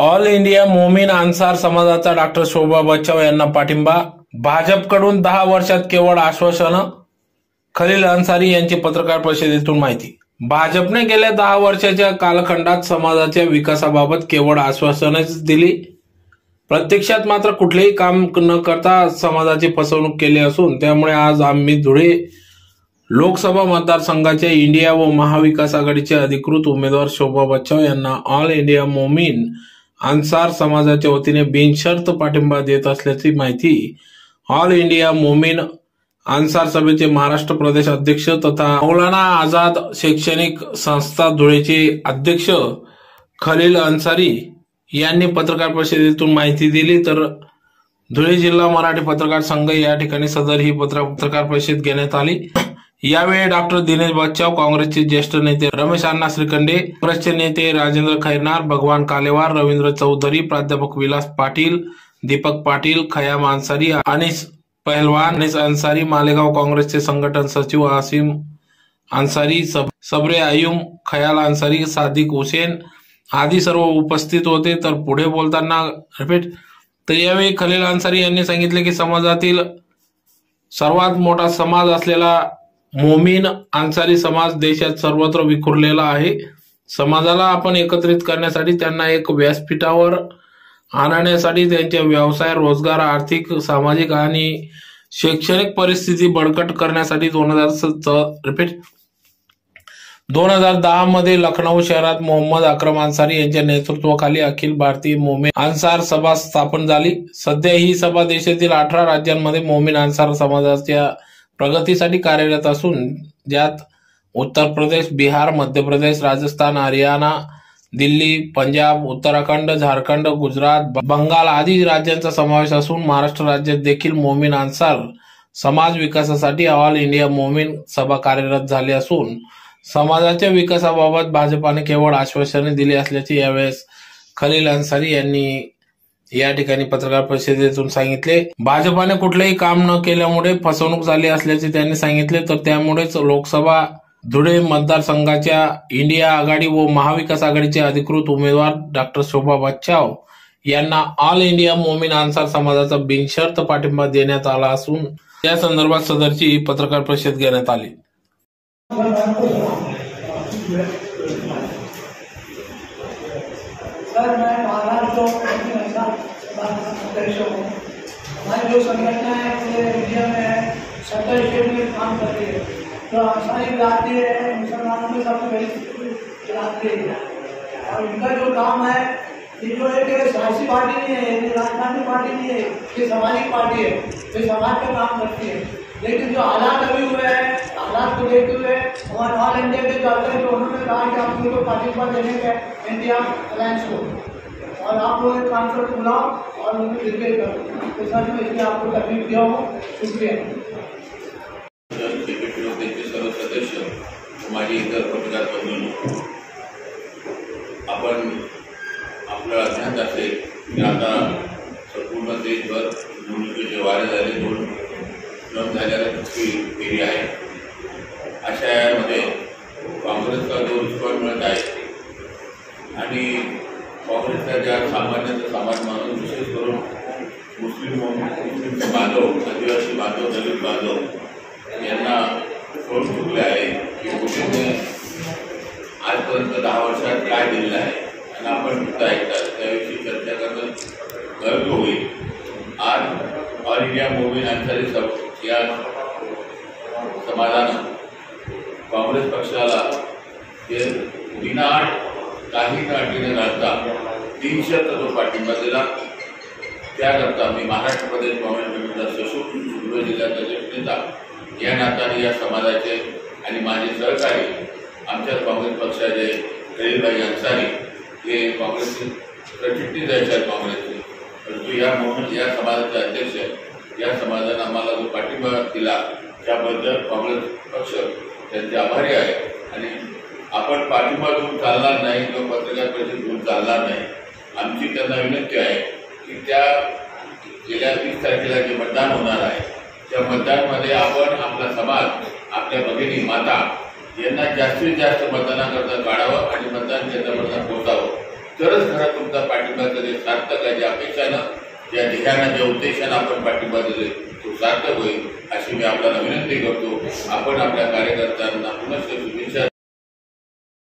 All India Momin Ansar समाजाचा doctor शोभा बच्चाव यांना पाठिंबा. भाजपकडून दहा वर्षात केवळ आश्वासनं खलील अन्सारी यांची पत्रकार परिषदेतून माहिती. भाजपने गेल्या दहा वर्षाच्या कालखंडात समाजाच्या विकासाबाबत केवळ आश्वासनच दिली. प्रत्यक्षात मात्र कुठलेही काम न करता समाजाची फसवणूक केली असून त्यामुळे आज आम्ही धुळे लोकसभा मतदारसंघाच्या इंडिया व महाविकास आघाडीचे अधिकृत उमेदवार शोभा बच्चाव यांना ऑल इंडिया मोमीन अन्सार समाजाच्या वतीने बिनशर्त पाठिंबा देत असल्याची माहिती ऑल इंडिया मोमीन अन्सार सभेचे महाराष्ट्र प्रदेश अध्यक्ष तथा मौलाना आझाद शैक्षणिक संस्था धुळेचे अध्यक्ष खलील अन्सारी यांनी पत्रकार परिषदेतून माहिती दिली. तर धुळे जिल्हा मराठी पत्रकार संघ या ठिकाणी सदर ही पत्र पत्रकार परिषद घेण्यात आली. यावेळी डॉक्टर दिनेश बच्चाव काँग्रेसचे ज्येष्ठ नेते रमेश अण्णा श्रीखंडे काँग्रेसचे नेते राजेंद्र खैरनार भगवान कालेवार रवींद्र चौधरी प्राध्यापक विलास पाटील दीपक पाटील खयाम अन्सारी अनिस पहलवान अनिस अन्सारी मालेगाव काँग्रेसचे संघटन सचिव आसिम अन्सारी सब, सबरे आयुम खयाल अन्सारी सादिक हुसेन आदी सर्व उपस्थित होते. तर पुढे बोलताना रिपीट. तर यावेळी खलील अन्सारी यांनी सांगितले की समाजातील सर्वात मोठा समाज असलेला मोमीन अन्सारी समाज देशात सर्वत्र विखुरलेला आहे. समाजाला आपण एकत्रित करण्यासाठी त्यांना एक व्यासपीठावर आणण्यासाठी त्यांचे व्यवसाय रोजगार आर्थिक सामाजिक आणि शैक्षणिक परिस्थिती बळकट करण्यासाठी दोन हजार रिपीट दोन हजार दहा मध्ये लखनौ शहरात मोहम्मद अक्रम अन्सारी यांच्या नेतृत्वाखाली अखिल भारतीय मोमीन अन्सार सभा स्थापन झाली. सध्या ही सभा देशातील अठरा राज्यांमध्ये मोमीन अन्सार समाजाच्या प्रगतीसाठी कार्यरत असून ज्यात उत्तर प्रदेश बिहार मध्य प्रदेश राजस्थान हरियाणा दिल्ली पंजाब उत्तराखंड झारखंड गुजरात बंगाल आदी राज्यांचा समावेश असून महाराष्ट्र राज्यात देखील मोमीन अन्सार समाज विकासासाठी ऑल इंडिया मोमीन सभा कार्यरत झाली असून समाजाच्या विकासाबाबत भाजपाने केवळ आश्वासने दिली असल्याचे यावेळेस खलील अन्सारी यांनी या ठिकाणी पत्रकार परिषदेतून सांगितले भाजपाने कुठलेही काम न केल्यामुळे फसवणूक झाली असल्याचे त्यांनी सांगितले तर त्यामुळेच लोकसभा धुळे मतदारसंघाच्या इंडिया आघाडी व महाविकास आघाडीचे अधिकृत उमेदवार डॉक्टर शोभा बच्चाव यांना ऑल इंडिया मोमीन अन्सार समाजाचा बिनशर्त पाठिंबा देण्यात आला असून त्या संदर्भात सदरची पत्रकार परिषद घेण्यात आली. सर मैं महाराष्ट्र हमारी जो संगठन है पूरे इंडिया में सत्तर स्टेट में काम करती है तो अंसारी गिराती है मुसलमानों में सबसे बड़ी गिराती है और इनका जो काम है ये जो है। कि सियासी पार्टी नहीं है ये पार्टी नहीं है ये सामाजिक पार्टी है ये समाज का काम करती है लेकिन जो हालात अभी हुए हैं हालात को देखते हुए हमारे ऑल इंडिया के जो अध्यक्ष उन्होंने कहा कि आप लोगों को पार्टिसिपा देने का इंडिया अलायंस को और आप लोग एक काम करके बुलाओ और उनको रिपेयर करो। तो सर मैं इसलिए आपको तकलीफ दिया हूँ हो, शुक्रिया सर्व सदस्य माझी इतर पत्रकार बंधूंनो आपण आपलं अज्ञात असेल की आता संपूर्ण देशभर निवडणुकीचे वारे झाले दोन न झाल्याला तितकी फेरी आहे अशा यामध्ये काँग्रेसचा जो रिस्पॉन्स मिळत आहे आणि काँग्रेसचा ज्या सामान्य समाज माणूस विशेष करून मुस्लिम मुस्लिम बांधव आदिवासी बांधव दलित बांधव यांना सोड चुकले आहे की मोदींनी आजपर्यंत दहा वर्षात काय दिलेलं आहे? आणि आपण मुद्दा ऐकतात त्याविषयी चर्चा करणं गर्व होईल. आज ऑल इंडिया मोवीन अन्सारी सब या समाजानं काँग्रेस पक्षाला ते विनाट काही न घालता तीनशे तत्व पाठिंबा दिला. त्याकरता मी महाराष्ट्र प्रदेश काँग्रेस कमिटीचा सचिव धुळे जिल्ह्याचा ज्येष्ठ नेता या नात्याने या समाजाचे आणि माझे सहकारी आमच्या काँग्रेस पक्षाचे खलीलभाई अन्सारी हे काँग्रेसचे प्रचिट्टीच आहेत काँग्रेसचे. परंतु या मोहन या समाजाचे अध्यक्ष या समाजाने आम्हाला जो पाठिंबा दिला त्याबद्दल काँग्रेस पक्ष त्यांचे आभारी आहे आणि आपण पाठिंबा देऊन चालणार नाही किंवा पत्रकार परिषद घेऊन चालणार नाही. आमची त्यांना विनंती आहे की त्या गेल्या वीस तारखेला जे मतदान होणार आहे त्या मतदानमध्ये आपण आपला समाज आपल्या भगिनी माता यांना जास्तीत जास्त मतदानाकरता काढावं आणि मतदान केंद्रापर्यंत पोहोचावं. तरच खरं तुमचा पाठिंबा जे सार्थक आहे ज्या अपेक्षानं ज्या ध्येयानं ज्या उद्देशानं आपण पाठिंबा दिले तो सार्थक होईल अशी मी आपल्याला विनंती करतो. आपण आपल्या कार्यकर्त्यांना पुनश्च